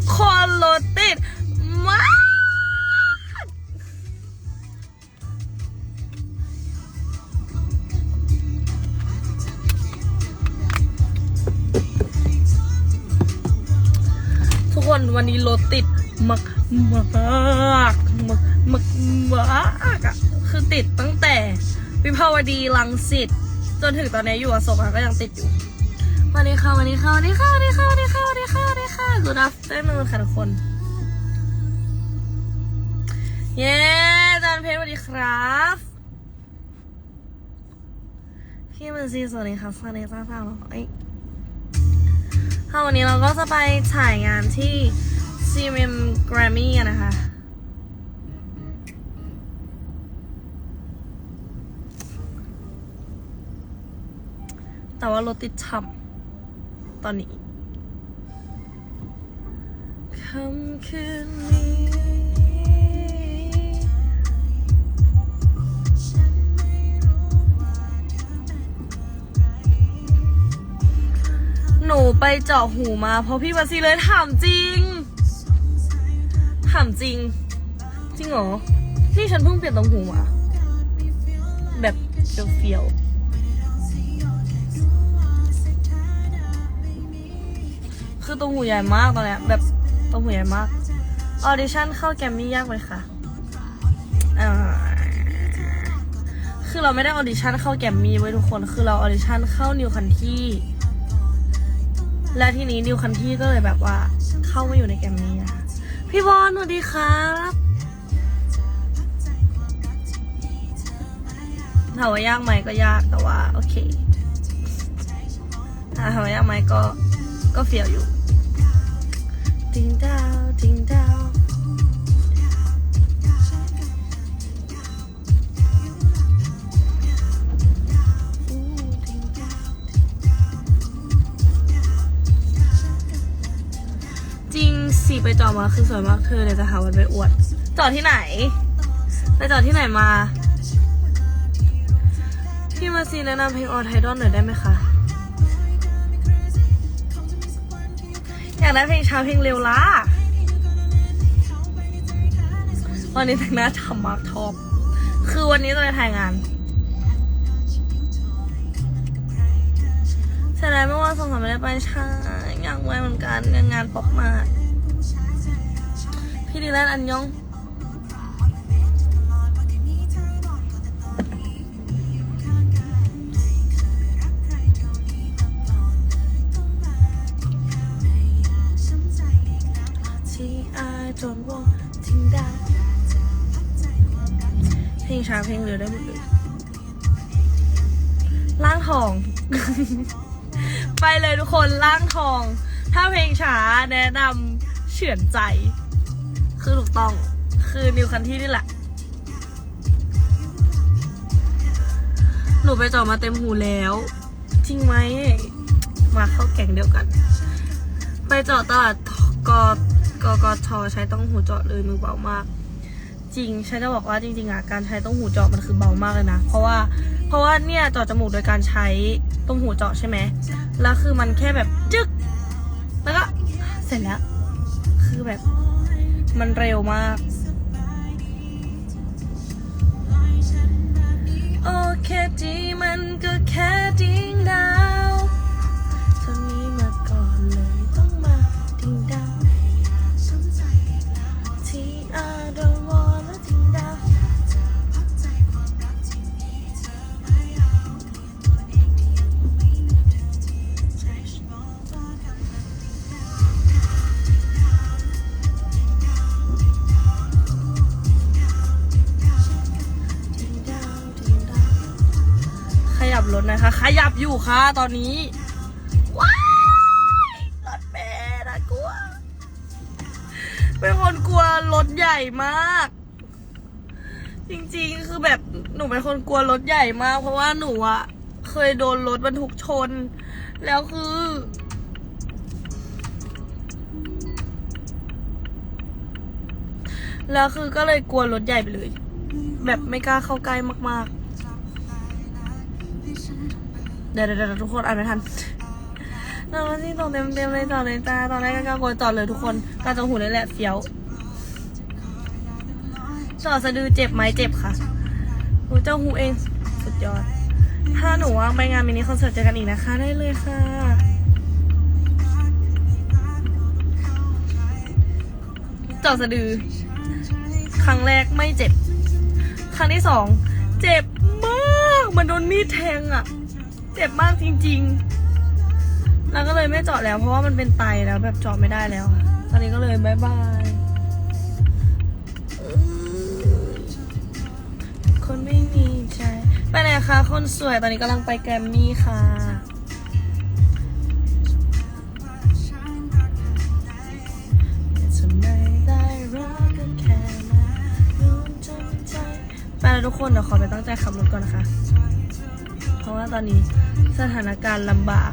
กคนรถติดมากทุกคนวันนี้รถติดมากมากมากมากมากอะคือติดตั้งแต่วิภาวดีลังสิตจนถึงตอนนี้อยู่อโศกก็ยังติดอยู่ วันนี้ค่ะวันนี้ค่ะวันนี้ค่ะวันนี้ค่ะวันนี้ค่ะวันนี้ค่ะวันนี้ค่ะ Good afternoon ค่ะทุกคน เย้อาจารย์เพชรสวัสดีครับ พี่มันซีสวัสดีครับสวัสดีจ้าสาวน้อยค่ะวันนี้เราก็จะไปถ่ายงานที่ CMM Grammy นนะคะแต่ว่ารถติดช่ำ ตอนนี้คำคืนนี้หนูไปเจาะหูมา เพราะพี่มาซีเลยถามจริง ถามจริง จริงเหรอ นี่ฉันเพิ่งเปลี่ยนตรงหูมาแบบเฟียวๆือตรงหูใหญ่มากตอนเนี้ยแบบตรงหูใหญ่มาก ออดิชั่นเข้าแกมมี่ยากไหมคะอ่าคือเราไม่ได้ออดิชั่นเข้าแกมมี่ไว้ทุกคน คือเราออดิชั่นเข้านิวคันที่ และทีนี้นิวคันที่ก็เลยแบบว่า เข้ามาอยู่ในแกมมี่อะพี่บอลสวัสดีครับถามว่ายากไหมก็ยากแต่ว่า โอเคถ้าถามว่ายากไหมก็ก็เฟียวอยู่ ติงดาวทิ้งดาวจริงสีไปจอดมาคือสวยมากเธอเดี๋ยวจะหาวันไปอวด จอดที่ไหน ไปจอดที่ไหนมา พี่มาซีแนะนำเพลงออไทดอนหน่อยได้ไหมคะากได้เพลงช้าเพลงเร็วล่ะวันนี้แต่งหน้าทำมากทอบคือวันนี้จะไปถ่ายงานเสียดายไม่ว่าสองสามไม่ได้ไปใช่ยังไปเหมือนกันงานป๊อกมากพี่ดีแลนด์อันยอง งช้าเพลงเร็วได้หมดเลยล่างทอง ไปเลยทุกคนล่างทอง ถ้าเพลงช้าแนะนำเฉือนใจ คือถูกต้องคือนิวคันที่นี่แหละ หนูไปจอมาเต็มหูแล้ว จริงไหมมาเข้าแก่งเดียวกัน ไปเจาะตลาดกกกทใช้ต้องหูเจาะเลยมือเบามาก จริงฉันจะบอกว่าจริงๆอะการใช้ต้องหูเจาะมันคือเบามากเลยนะ เพราะว่าเพราะว่าเนี่ยเจาะจมูกโดยการใช้ตรงหูเจาะใช่ไหมแล้วคือมันแค่แบบจึ๊กแล้วก็เสร็จแล้ว คือแบบมันเร็วมาก โอเคดีมันก็ รถนะคะ ขยับอยู่ค่ะตอนนี้ ว้ายรถเมล์นะกลัว เป็นคนกลัวรถใหญ่มาก จริงๆคือแบบหนูเป็นคนกลัวรถใหญ่มาก เพราะว่าหนูอะเคยโดนรถบรรทุกชน แล้วคือแล้วคือก็เลยกลัวรถใหญ่ไปเลย แบบไม่กล้าเข้าใกล้มากๆ เดี๋ยวเดี๋ยวเดดทุกคนอ่านไม่ทันตอนที่ตรงเต็มเต็มเลยจอดเลยจ้าตอนแรกก็กล้ากลัวจอดเลยทุกคนการจองหูนี่แหละเฟี้ยวจอดสะดือเจ็บไหมเจ็บค่ะหูเจ้าหูเอง สุดยอด ถ้าหนูว่างไปงานมินิคอนเสิร์ตเจอกันอีกนะคะ ได้เลยค่ะาะสะดือ ครั้งแรกไม่เจ็บ ครั้งที่สอง เจ็บ มันโดนมีดแทงอะเจ็บมากจริงๆ แล้วก็เลยไม่เจาะแล้ว เพราะว่ามันเป็นไตแล้วแบบเจาะไม่ได้แล้วอะตอนนี้ก็เลยบายบายคนไม่มีใจไปไหนคะ คนสวยตอนนี้กำลังไปแกรมมี่ค่ะไมได้รักกันแค่นั้นรู้จนใจไปแล้วทุกคนเดี๋ยวขอไปตั้งใจขับรถก่อนนะคะ เพราะว่าตอนนี้สถานการณ์ลำบาก